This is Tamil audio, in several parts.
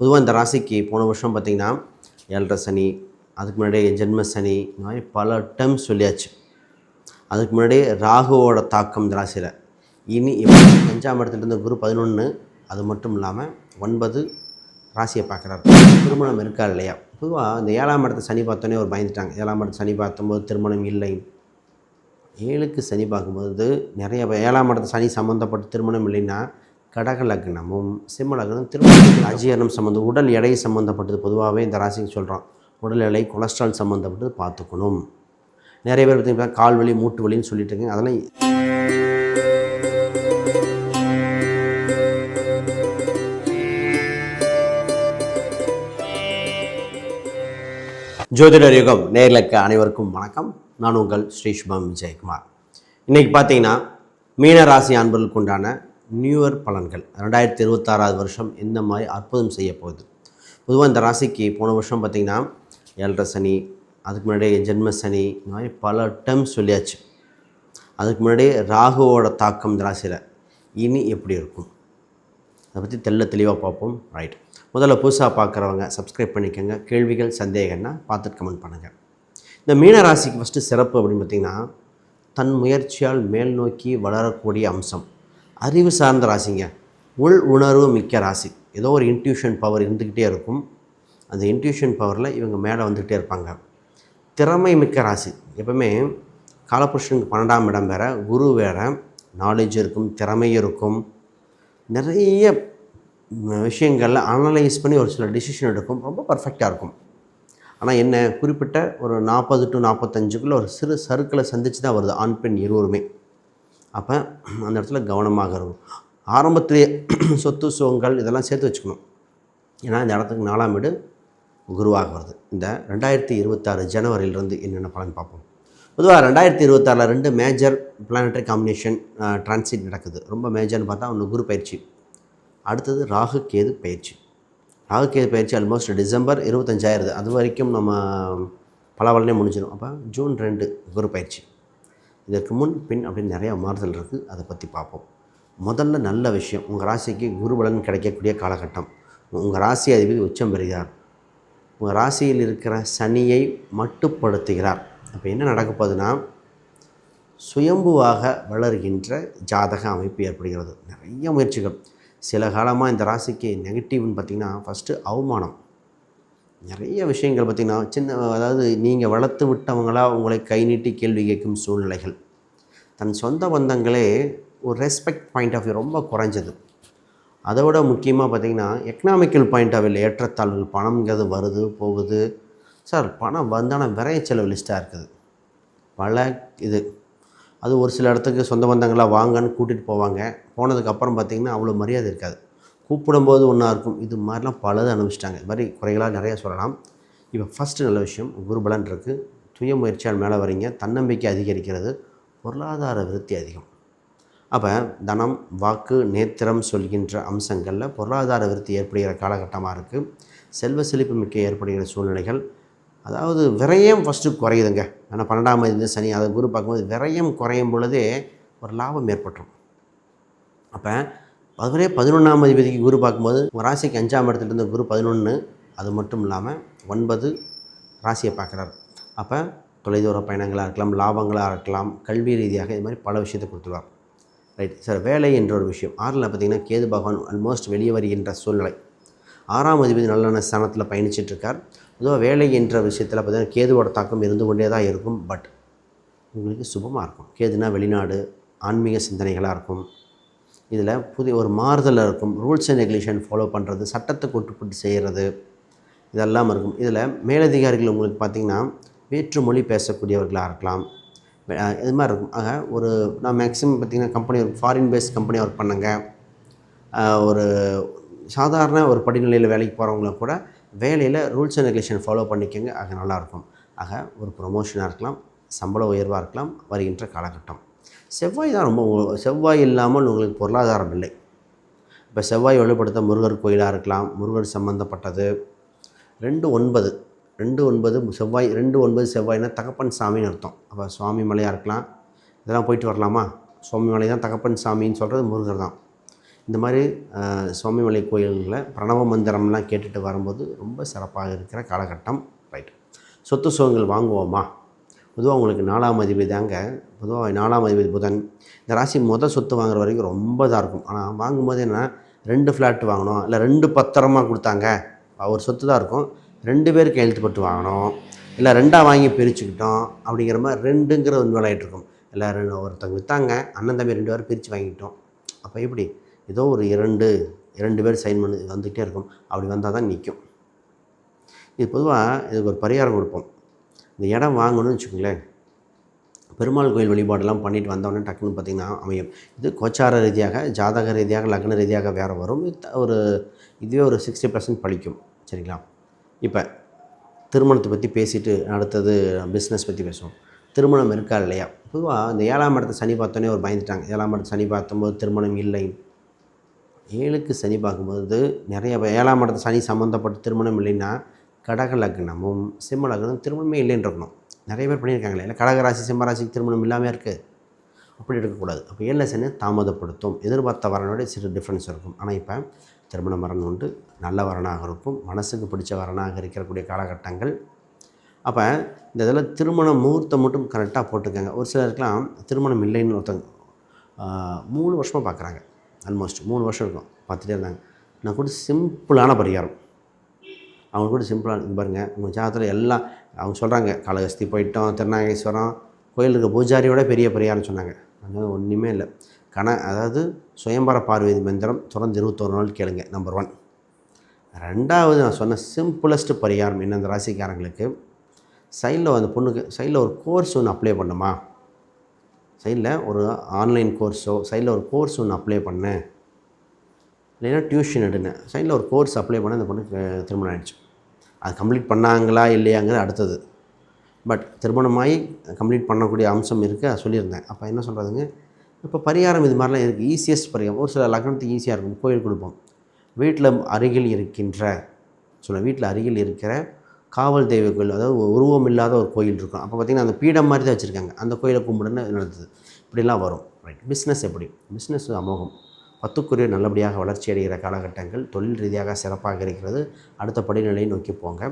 பொதுவாக இந்த ராசிக்கு போன வருஷம் பார்த்திங்கன்னா ஏழரை சனி அதுக்கு முன்னாடி ஜென்ம சனி இந்த மாதிரி பல டைம் சொல்லியாச்சு. அதுக்கு முன்னாடி ராகுவோட தாக்கம் இந்த ராசியில். இனி இப்போ அஞ்சாம் இடத்துல இருந்த குரு பதினொன்று அது மட்டும் இல்லாமல் ஒன்பது ராசியை பார்க்குறாரு. திருமணம் இருக்கா இல்லையா? பொதுவாக இந்த ஏழாம் இடத்த சனி பார்த்தோன்னே ஒரு பயந்துட்டாங்க. ஏழாம் இடத்த சனி பார்த்தும்போது திருமணம் இல்லை. ஏழுக்கு சனி பார்க்கும்போது நிறைய ஏழாம் இடத்த சனி சம்மந்தப்பட்ட திருமணம் இல்லைன்னா கடக லக்னமும் சிம்ம லக்னம் திருமணம் அஜீரணம் சம்மந்தம் உடல் எடை சம்மந்தப்பட்டது பொதுவாகவே இந்த ராசிக்கு சொல்கிறோம் உடல் எடை கொலஸ்ட்ரால் சம்மந்தப்பட்டது பார்த்துக்கணும். நிறைய பேர் பார்த்தீங்கன்னா கால் வலி மூட்டு வலின்னு சொல்லிட்டு இருக்கீங்க. அதெல்லாம் ஜோதிடர் யுகம் நேர்களுக்கு அனைவருக்கும் வணக்கம். நான் உங்கள் ஸ்ரீ சுபம் விஜயகுமார். இன்றைக்கி பார்த்தீங்கன்னா மீன ராசி அன்பர்களுக்கு உண்டான நியூ இயர் பலன்கள். ரெண்டாயிரத்தி இருபத்தாறாவது வருஷம் இந்த மாதிரி அற்புதம் செய்ய போகுது? பொதுவாக இந்த ராசிக்கு போன வருஷம் பார்த்திங்கன்னா ஏழரை சனி அதுக்கு முன்னாடி ஜென்ம சனி இந்த மாதிரி பல டைம் சொல்லியாச்சு. அதுக்கு முன்னாடி ராகுவோட தாக்கம் இந்த ராசியில் இனி எப்படி இருக்கும்? அதை பற்றி தெள்ள தெளிவாக பார்ப்போம். ரைட் முதல்ல புதுசாக பார்க்குறவங்க சப்ஸ்கிரைப் பண்ணிக்கோங்க. கேள்விகள் சந்தேகம்னா பார்த்துட்டு கமெண்ட் பண்ணுங்கள் இந்த மீன ராசிக்கு ஃபஸ்ட்டு சிறப்பு அப்படின்னு பார்த்திங்கன்னா தன் முயற்சியால் மேல் நோக்கி வளரக்கூடிய அம்சம். அறிவு சார்ந்த ராசிங்க. உள் உணர்வு மிக்க ராசி. ஏதோ ஒரு இன்ட்யூஷன் பவர் இருந்துக்கிட்டே இருக்கும். அந்த இன்ட்யூஷன் பவரில் இவங்க மேலே வந்துக்கிட்டே இருப்பாங்க. திறமை மிக்க ராசி. எப்பவுமே காலபுருஷனுக்கு பன்னெண்டாம் இடம் வேறு குரு வேறு நாலேஜ் இருக்கும் திறமை இருக்கும். நிறைய விஷயங்களில் அனலைஸ் பண்ணி ஒரு சில டிசிஷன் எடுக்கும். ரொம்ப பர்ஃபெக்டாக இருக்கும். ஆனால் என்ன குறிப்பிட்ட ஒரு நாற்பது டு நாற்பத்தஞ்சுக்குள்ளே ஒரு சிறு சறுக்களை சந்தித்து தான் வருது. ஆண் பெண் இருவருமே. அப்போ அந்த இடத்துல கவனமாக இருக்கும் ஆரம்பத்திலேயே சொத்து சுகங்கள் இதெல்லாம் சேர்த்து வச்சுக்கணும். ஏன்னா இந்த இடத்துக்கு நாலாம் வீடு குருவாக வருது இந்த ரெண்டாயிரத்தி இருபத்தாறு ஜனவரியிலிருந்து என்னென்ன பலன் பார்ப்போம்? பொதுவாக ரெண்டாயிரத்தி இருபத்தாறில் ரெண்டு மேஜர் பிளானட்டரி காம்பினேஷன் டிரான்சிட் நடக்குது. ரொம்ப மேஜர்னு பார்த்தா ஒன்று குரு பயிற்சி. அடுத்தது ராகு கேது பயிற்சி. ராகு கேது பயிற்சி ஆல்மோஸ்ட் டிசம்பர் இருபத்தஞ்சாயிரது. அது வரைக்கும் நம்ம பலவலனே முடிஞ்சிடும். அப்போ ஜூன் ரெண்டு குரு பயிற்சி. இதற்கு முன் பின் அப்படின்னு நிறையா மாறுதல் இருக்குது அதை பற்றி பார்ப்போம். முதல்ல நல்ல விஷயம் உங்கள் ராசிக்கு குருபலன் கிடைக்கக்கூடிய காலகட்டம். உங்கள் ராசி அதிபதி உச்சம் பெறுகிறார். உங்கள் ராசியில் இருக்கிற சனியை மட்டுப்படுத்துகிறார். அப்போ என்ன நடக்க போகுதுன்னா சுயம்புவாக வளர்கின்ற ஜாதக அமைப்பு ஏற்படுகிறது. நிறைய முயற்சிகள். சில காலமாக இந்த ராசிக்கு நெகட்டிவ்னு பார்த்திங்கன்னா ஃபஸ்ட்டு அவமானம். நிறைய விஷயங்கள் பார்த்திங்கன்னா சின்ன அதாவது நீங்கள் வளர்த்து விட்டவங்களா உங்களை கை நீட்டி கேள்வி கேட்கும் சூழ்நிலைகள். தன் சொந்த பந்தங்களே ஒரு ரெஸ்பெக்ட் பாயிண்ட் ஆஃப் வியூ ரொம்ப குறைஞ்சது. அதை விட முக்கியமாக பார்த்திங்கன்னா எக்கனாமிக்கல் பாயிண்ட் ஆஃப் வியூ ஏற்றத்தாழ்வுகள் பணம்ங்கிறது வருது போகுது. சார் பணம் வந்தான விரைய செலவு லிஸ்ட்டாக இருக்குது. பல இது. அது ஒரு சில இடத்துக்கு சொந்த பந்தங்களாக வாங்கன்னு கூட்டிகிட்டு போவாங்க. போனதுக்கப்புறம் பார்த்திங்கன்னா அவ்வளோ மரியாதை இருக்காது. கூப்பிடும்போது ஒன்றா இருக்கும். இது மாதிரிலாம் பலதை அனுபவிச்சிட்டாங்க. இது மாதிரி குறைகளாக நிறையா சொல்லலாம். இப்போ ஃபஸ்ட்டு நல்ல விஷயம் குருபலன் இருக்குது சுய முயற்சியால் மேலே வரீங்க. தன்னம்பிக்கை அதிகரிக்கிறது. பொருளாதார விருத்தி அதிகம். அப்போ தனம் வாக்கு நேத்திரம் சொல்கின்ற அம்சங்களில் பொருளாதார விருத்தி ஏற்படுகிற காலகட்டமாக இருக்குது செல்வ செழிப்பு மிக்க ஏற்படுகிற சூழ்நிலைகள். அதாவது விரயம் ஃபஸ்ட்டு குறையுதுங்க. ஆனால் பன்னெண்டாம் தேதி சனி அதை குரு பார்க்கும்போது விரயம் குறையும் பொழுதே ஒரு லாபம் ஏற்பட்டுரும். அப்போ அதுவரே பதினொன்றாம் அதிபதிக்கு குரு பார்க்கும்போது ராசிக்கு அஞ்சாம் இடத்துல இருந்த குரு பதினொன்று அது மட்டும் இல்லாமல் ஒன்பது ராசியை பார்க்குறாரு. அப்போ தொலைதூர பயணங்களாக இருக்கலாம் லாபங்களாக இருக்கலாம் கல்வி ரீதியாக இது மாதிரி பல விஷயத்தை கொடுத்துருவார். ரைட் சார் வேலை என்ற ஒரு விஷயம். ஆறில் பார்த்தீங்கன்னா கேது பகவான் ஆல்மோஸ்ட் வெளியே வருகின்ற சூழ்நிலை. ஆறாம் அதிபதி நல்ல ஸ்தானத்தில் பயணிச்சிட்டு இருக்கார். பொதுவாக வேலை என்ற விஷயத்தில் பார்த்தீங்கன்னா கேதுவோட தாக்கம் இருந்து கொண்டே தான் இருக்கும். பட் உங்களுக்கு சுபமாக இருக்கும். கேதுனா வெளிநாடு ஆன்மீக சிந்தனைகளாக இருக்கும். இதில் புதிய ஒரு மாறுதல் இருக்கும். ரூல்ஸ் அண்ட் ரெகுலேஷன் ஃபாலோ பண்ணுறது சட்டத்துக்கு உட்பட்டு செய்கிறது இதெல்லாம் இருக்கும். இதில் மேலதிகாரிகள் உங்களுக்கு பார்த்திங்கன்னா வேற்று மொழி பேசக்கூடியவர்களாக இருக்கலாம். இது மாதிரி இருக்கும். ஆக ஒரு நான் மேக்ஸிமம் பார்த்திங்கன்னா company work foreign based company work பண்ணுங்க. ஒரு சாதாரண ஒரு படிநிலையில் வேலைக்கு போகிறவங்கள கூட வேலையில் ரூல்ஸ் அண்ட் ரெகுலேஷன் ஃபாலோ பண்ணிக்கோங்க. ஆக நல்லாயிருக்கும் ஆக ஒரு ப்ரொமோஷனாக இருக்கலாம். சம்பள உயர்வாக இருக்கலாம். வருகின்ற காலகட்டம். செவ்வாய் தான் ரொம்ப செவ்வாய் இல்லாமல் உங்களுக்கு பொருளாதாரம் இல்லை. இப்போ செவ்வாய் வலுப்படுத்த முருகர் கோயிலாக இருக்கலாம் முருகர் சம்மந்தப்பட்டது ரெண்டு ஒன்பது ரெண்டு ஒன்பது செவ்வாய் ரெண்டு ஒன்பது செவ்வாய்னா தகப்பன் சாமின்னு அர்த்தம். அப்போ சுவாமி மலையாக இருக்கலாம் இதெல்லாம் போயிட்டு வரலாமா? சுவாமி மலை தான் தகப்பன் சாமின்னு சொல்கிறது முருகர் தான். இந்த மாதிரி சுவாமி சுவாமிமலை கோயில்களில் பிரணவ மந்திரம்லாம் கேட்டுட்டு வரும்போது ரொம்ப சிறப்பாக இருக்கிற காலகட்டம் ரைட் சொத்து சுகங்கள் வாங்குவோமா? பொதுவாக உங்களுக்கு நாலாம் அதிபதி தாங்க. பொதுவாக நாலாம் அதிபதி புதன். இந்த ராசி மொதல் சொத்து வாங்குற வரைக்கும் ரொம்ப இதாக இருக்கும். ஆனால் வாங்கும்போது என்ன ரெண்டு ஃப்ளாட் வாங்கணும். இல்லை ரெண்டு பத்திரமாக கொடுத்தாங்க. ஒரு சொத்து தான் இருக்கும். ரெண்டு பேருக்கு எழுத்து போட்டு வாங்கணும். இல்லை ரெண்டாக வாங்கி பிரிச்சுக்கிட்டோம் அப்படிங்கிற மாதிரி ரெண்டுங்கிற ஒரு வேலையிட்டு இருக்கும். இல்லை ரெண்டு ஒருத்தங்க விற்றாங்க அண்ணன் தம்பி ரெண்டு பேரும் பிரித்து வாங்கிட்டோம் அப்போ எப்படி? ஏதோ ஒரு இரண்டு இரண்டு பேர் சைன் பண்ணி வந்துகிட்டே இருக்கும். அப்படி வந்தால் தான் நிற்கும் இது பொதுவாக இதுக்கு ஒரு பரிகாரம் கொடுப்போம். இந்த இடம் வாங்கணும்னு வச்சுக்கோங்களேன். பெருமாள் கோயில் வழிபாடெல்லாம் பண்ணிட்டு வந்தோடனே டக்குன்னு பார்த்திங்கன்னா அமையும். இது கோச்சார ரீதியாக ஜாதக ரீதியாக லக்ன ரீதியாக வேறு வரும். ஒரு இதுவே ஒரு சிக்ஸ்டி பர்சன்ட் பழிக்கும். சரிங்களா? இப்போ திருமணத்தை பற்றி பேசிட்டு அடுத்தது பிஸ்னஸ் பற்றி பேசுவோம். திருமணம் இருக்கா இல்லையா? பொதுவாக இந்த ஏழாம் இடத்த சனி பார்த்தோன்னே ஒரு பயந்துட்டாங்க. ஏழாம் இடத்த சனி பார்த்தம்போது திருமணம் இல்லை. ஏழுக்கு சனி பார்க்கும்போது நிறைய பேர் ஏழாம் இடத்த சனி சம்மந்தப்பட்ட திருமணம் இல்லைன்னா கடக லக்னமும் சிம்ம லக்னமும் திருமணமே இல்லைன்னு இருக்கணும் நிறைய பேர் பண்ணியிருக்காங்களே இல்லை கடகராசி சிம்மராசிக்கு திருமணம் இல்லாமல் இருக்குது அப்படி இருக்கக்கூடாது. அப்போ ஏழில் சனி தாமதப்படுத்தும். எதிர்பார்த்த வரனோட சிறு டிஃப்ரென்ஸ் இருக்கும். ஆனால் இப்போ திருமண வரன் உண்டு. நல்ல வரனாக இருக்கும். மனசுக்கு பிடிச்ச வரனாக இருக்கக்கூடிய காலகட்டங்கள். அப்போ இந்த இதில் திருமண முகூர்த்தம் மட்டும் கரெக்டாக போட்டுக்கோங்க. ஒரு சிலருக்கெலாம் திருமணம் இல்லைன்னு ஒருத்தங்க மூணு வருஷமாக பார்க்குறாங்க ஆல்மோஸ்ட் மூணு வருஷம் இருக்கும். பார்த்துட்டே இருந்தாங்க. நான் கூட சிம்பிளான பரிகாரம். அவங்க கூட சிம்பிளாக பாருங்கள் உங்கள் ஜாதகத்தில் எல்லாம் அவங்க சொல்கிறாங்க காளகஸ்தி போயிட்டோம் திருநாகேஸ்வரம் கோயிலுக்கு பூஜாரியோட பெரிய பரிகாரம் சொன்னாங்க. அது ஒன்றுமே இல்லை. கண அதாவது சுயம்பர பார்வதி மந்திரம் தொடர்ந்து இருபத்தொரு நாள் கேளுங்க நம்பர் ஒன் ரெண்டாவது நான் சொன்ன சிம்பிளஸ்ட் பரிகாரம் என்ன அந்த ராசிக்காரங்களுக்கு? சைடில் அந்த பொண்ணுக்கு சைடில் ஒரு கோர்ஸ் ஒன்று அப்ளை பண்ணுமா சைடில் ஒரு ஆன்லைன் கோர்ஸோ சைடில் ஒரு கோர்ஸ் ஒன்று அப்ளை பண்ணேன் இல்லைன்னா டியூஷன் எடுனேன் சைடில் ஒரு கோர்ஸ் அப்ளை பண்ண அந்த பொண்ணுக்கு திருமணம் ஆகிடுச்சு அது கம்ப்ளீட் பண்ணாங்களா இல்லையாங்கிறது அடுத்தது. பட் திருமணமாகி கம்ப்ளீட் பண்ணக்கூடிய அம்சம் இருக்குது அது சொல்லியிருந்தேன். அப்போ என்ன சொல்கிறதுங்க இப்போ பரிகாரம் இது மாதிரிலாம் இருக்குது ஈஸியஸ்ட் பரிகாரம். ஒரு சில லக்னத்துக்கு ஈஸியாக இருக்கும். கோயில் கொடுப்போம். வீட்டில் அருகில் இருக்கின்ற சொல்ல வீட்டில் அருகில் இருக்கிற காவல் தெய்வ கோயில் அதாவது உருவம் இல்லாத ஒரு கோயில் இருக்கும். அப்போ பார்த்திங்கன்னா அந்த பீடம் மாதிரி தான் வச்சுருக்காங்க. அந்த கோயிலை கும்பிடுன்னு நடந்தது. இப்படிலாம் வரும். ரைட் பிஸ்னஸ் எப்படி? பிஸ்னஸ் அமோகம். பத்துக்குரிய நல்லபடியாக வளர்ச்சி அடைகிற காலகட்டங்கள் தொழில் ரீதியாக சிறப்பாக இருக்கிறது. அடுத்த படிநிலையை நோக்கி போங்க.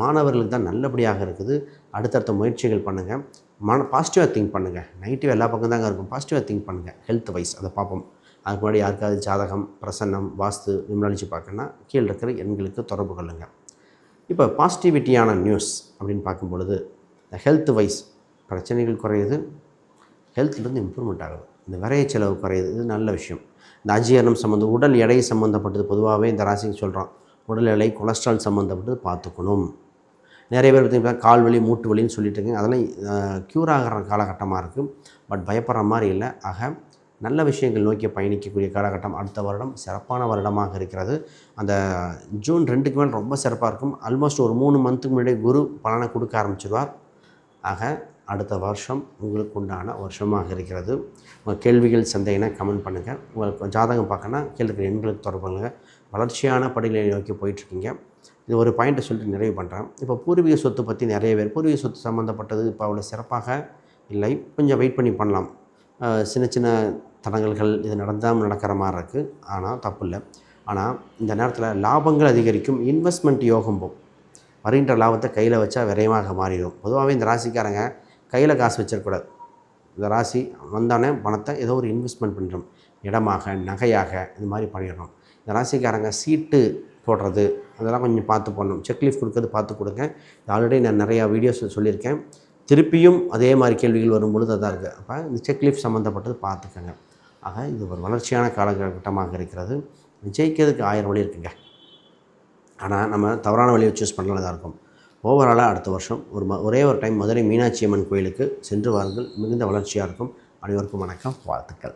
மாணவர்களுக்கு தான் நல்லபடியாக இருக்குது. அடுத்தடுத்த முயற்சிகள் பண்ணுங்கள் மன பாசிட்டிவாக திங்க் பண்ணுங்கள் நெகட்டிவ் எல்லா பக்கம் தாங்க இருக்கும். பாசிட்டிவாக திங்க் பண்ணுங்கள் ஹெல்த் வைஸ் அதை பார்ப்போம். அதுக்கு முன்னாடி யாருக்காவது ஜாதகம் பிரசன்னம் வாஸ்து நிமிடலிச்சு பார்க்கணுன்னா கீழே இருக்கிற எண்களுக்கு தொடர்பு கொள்ளுங்கள் இப்போ பாசிட்டிவிட்டியான நியூஸ் அப்படின்னு பார்க்கும் பொழுது ஹெல்த் வைஸ் பிரச்சனைகள் குறையுது. ஹெல்த்லேருந்து இம்ப்ரூவ்மெண்ட் ஆகுது. இந்த விரைய செலவு குறையுது இது நல்ல விஷயம். இந்த அஜீரணம் சம்மந்தம் உடல் எடை சம்மந்தப்பட்டது பொதுவாகவே இந்த ராசிக்கு சொல்கிறோம் உடல் எடை கொலஸ்ட்ரால் சம்மந்தப்பட்டது பார்த்துக்கணும். நிறைய பேர் பார்த்திங்கன்னா கால் வலி மூட்டு வலின்னு சொல்லிட்டு இருக்கீங்க. அதெல்லாம் க்யூர் ஆகிற காலகட்டமாக இருக்குது பட் பயப்படுற மாதிரி இல்லை. ஆக நல்ல விஷயங்கள் நோக்கி பயணிக்கக்கூடிய காலகட்டம் அடுத்த வருடம் சிறப்பான வருடமாக இருக்கிறது. அந்த ஜூன் ரெண்டுக்கு மேலே ரொம்ப சிறப்பாக இருக்கும். ஆல்மோஸ்ட் ஒரு மூணு மந்த்துக்கு முன்னாடி குரு பலனை கொடுக்க ஆரம்பிச்சிடுவார் ஆக அடுத்த வருஷம் உங்களுக்கு உண்டான வருஷமாக இருக்கிறது. உங்கள் கேள்விகள் சந்தேகம்னா கமெண்ட் பண்ணுங்கள் உங்களுக்கு ஜாதகம் பார்க்கணுன்னா கீழே எண்களுக்கு தொடர்பு பண்ணுங்கள் வளர்ச்சியான படிகளை நோக்கி போயிட்டுருக்கீங்க. இது ஒரு பாயிண்ட்டை சொல்லிட்டு நிறைவு பண்ணுறேன் இப்போ பூர்வீக சொத்து பற்றி நிறைய பேர் பூர்வீக சொத்து சம்மந்தப்பட்டது இப்போ அவ்வளோ சிறப்பாக இல்லை. கொஞ்சம் வெயிட் பண்ணி பண்ணலாம். சின்ன சின்ன தடங்கல்கள் இது நடந்தாமல் நடக்கிற மாதிரி இருக்குது ஆனால் தப்பு இல்லை. ஆனால் இந்த நேரத்தில் லாபங்கள் அதிகரிக்கும். இன்வெஸ்ட்மெண்ட் யோகம் போகும் வருகின்ற லாபத்தை கையில் வச்சா விரைவாக மாறிடும். பொதுவாகவே இந்த ராசிக்காரங்க கையில் காசு வச்சிடக்கூடாது இந்த ராசி வந்தானே பணத்தை ஏதோ ஒரு இன்வெஸ்ட்மெண்ட் பண்ணிடும் இடமாக நகையாக இது மாதிரி பண்ணிடணும் இந்த ராசிக்காரங்க சீட்டு போடுறது அதெல்லாம் கொஞ்சம் பார்த்து பண்ணணும். செக்லீஃப் கொடுக்கறது பார்த்து கொடுங்க. ஆல்ரெடி நான் நிறையா வீடியோஸ் சொல்லியிருக்கேன். திருப்பியும் அதே மாதிரி கேள்விகள் வரும்பொழுது அதான் இருக்குது அப்போ இந்த செக்லீஃப் சம்மந்தப்பட்டது பார்த்துக்கோங்க. ஆக இது ஒரு வளர்ச்சியான காலகட்டமாக இருக்கிறது. ஜெயிக்கிறதுக்கு ஆயிரம் வழி இருக்குங்க. ஆனால் நம்ம தவறான வழியை சூஸ் பண்ணலாம் தான் இருக்கும். ஓவராலாக அடுத்த வருஷம் ஒரு ம ஒரே ஒரு டைம் மதுரை மீனாட்சி அம்மன் கோயிலுக்கு சென்று வாருங்கள். மிகுந்த வளர்ச்சியாக இருக்கும். அனைவருக்கும் வணக்கம். வாழ்த்துக்கள்.